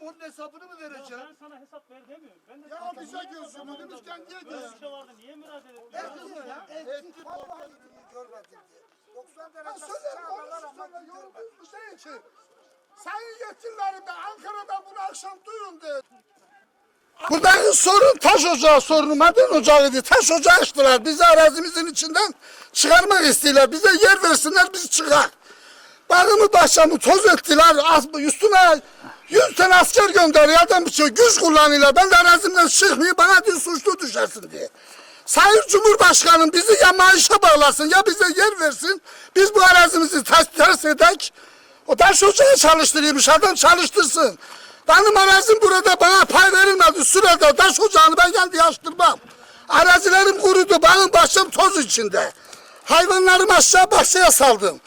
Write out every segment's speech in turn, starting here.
hesabını mı Ya vereceğim? ben sana hesap ver demiyorum. Ben de Ya sana- bize gözünü demişken niye Böyle gözünü? bir şey vardı. Niye müracaat ettin? Ettim ya. Ettim. Görmedim diye. 90 Ha derece söyle sıcaklar ama yolun bir şey için. Sayın yetkililerim de Ankara'da bunu akşam duyun de. Buradaki sorun taş ocağı sorunu, maden ocağıydı. Taş ocağı açtılar. Bizi arazimizin içinden çıkarmak istiyorlar. Bize yer versinler biz çıkar. Bahçamı toz ettiler. Üstüne yüz tane asker gönderiyor. Adam bir şey güç kullanıyorlar. Ben de arazimden çıkmayayım bana diyor suçlu düşersin diye. Sayın Cumhurbaşkanım bizi ya maaşa bağlasın ya bize yer versin. Biz bu arazimizi ters, ters edek. O taş ocağı çalıştırıyormuş adam çalıştırsın. Benim arazim burada bana pay verilmedi. Sürede taş ocağını ben kendi açtırmam. Arazilerim kurudu. Benim başım toz içinde. Hayvanlarımı aşağı bahçeye saldım.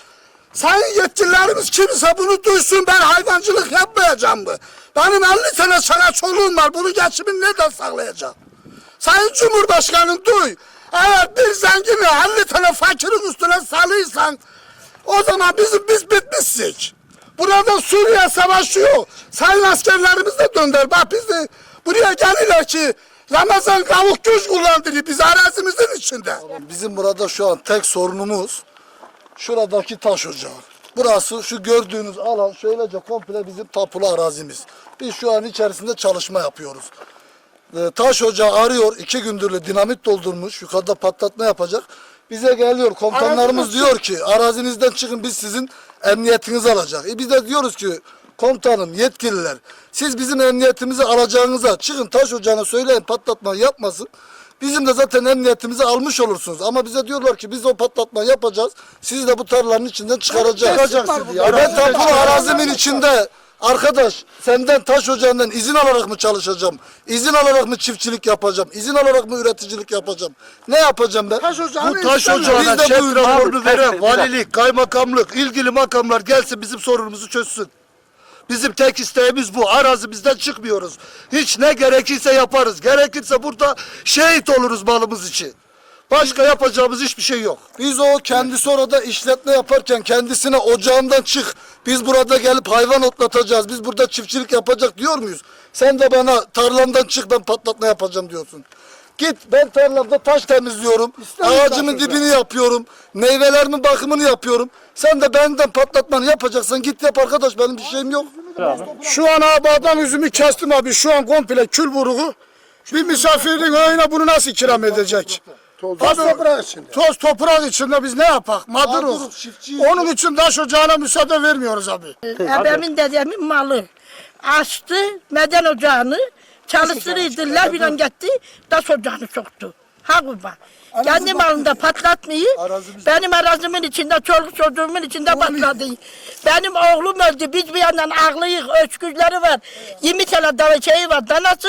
Sayın yetkililerimiz kimse bunu duysun ben hayvancılık yapmayacağım mı? Benim 50 tane çana çoluğum var. Bunun geçimini nereden sağlayacağım? Sayın Cumhurbaşkanım duy. Eğer bir zengini 50 tane fakirin üstüne salıysan o zaman bizim biz bitmişsik. Burada Suriye savaşıyor. Sayın askerlerimiz de dönder. Bak biz de buraya gelirler ki Ramazan kavuk güç kullandırıyor biz arazimizin içinde. Bizim burada şu an tek sorunumuz şuradaki taş ocağı. Burası şu gördüğünüz alan şöylece komple bizim tapulu arazimiz. Biz şu an içerisinde çalışma yapıyoruz. Ee, taş ocağı arıyor. iki gündür dinamit doldurmuş. Yukarıda patlatma yapacak. Bize geliyor komutanlarımız diyor ki arazinizden çıkın biz sizin emniyetinizi alacak. E biz de diyoruz ki komutanım yetkililer siz bizim emniyetimizi alacağınıza çıkın taş ocağına söyleyin patlatma yapmasın. Bizim de zaten emniyetimizi almış olursunuz. Ama bize diyorlar ki biz o patlatma yapacağız. Sizi de bu tarlanın içinden çıkaracağız. Çıkaracaksın diye. Ya ben tapulu arazimin içinde arkadaş senden taş ocağından izin alarak mı çalışacağım? İzin alarak mı çiftçilik yapacağım? İzin alarak mı üreticilik yapacağım? Ne yapacağım ben? Taş ocağını Bu taş ocağına Biz de bu- raporunu veren valilik, kaymakamlık, ilgili makamlar gelsin bizim sorunumuzu çözsün. Bizim tek isteğimiz bu. Arazimizden çıkmıyoruz. Hiç ne gerekirse yaparız. Gerekirse burada şehit oluruz malımız için. Başka yapacağımız hiçbir şey yok. Biz o kendisi orada işletme yaparken kendisine ocağından çık. Biz burada gelip hayvan otlatacağız. Biz burada çiftçilik yapacak diyor muyuz? Sen de bana tarlamdan çık ben patlatma yapacağım diyorsun. Git ben tarlamda taş temizliyorum. Ağacımın dibini yapıyorum. Meyvelerimin bakımını yapıyorum. Sen de benden patlatmanı yapacaksan git yap arkadaş benim bir şeyim yok. Şu an abi adam üzümü kestim abi şu an komple kül vuruğu. Bir misafirin öğüne bunu nasıl ikram edecek? Toz toprak içinde. Toz toprak içinde biz ne yapak? Mağduruz. Onun için taş ocağına müsaade vermiyoruz abi. Ebemin dedemin malı. Açtı meden ocağını çalıştırıydı. Lebinon gitti taş ocağını soktu. Ha kurban. Kendi malında patlatmayı benim arazimin içinde çoluk çocuğumun içinde patladı. Benim oğlum öldü. Biz bir yandan ağlıyık, öçküzleri var. 20 tane dava şeyi var. Danası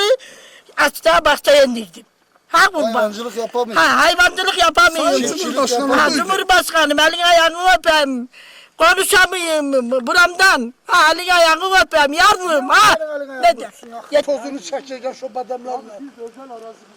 açtığa bahçeye indirdim. Ha kurban. Hayvancılık yapamıyoruz. Ha hayvancılık yapamıyorum. Sayın Cumhurbaşkanım Ha, buyurun. Cumhurbaşkanım elin ayağını öpeyim. Konuşamayayım buramdan. Ha elin ayağını öpeyim yavrum ha. Ne de? Tozunu çekeceğim şu bademlerle. Özel arazimiz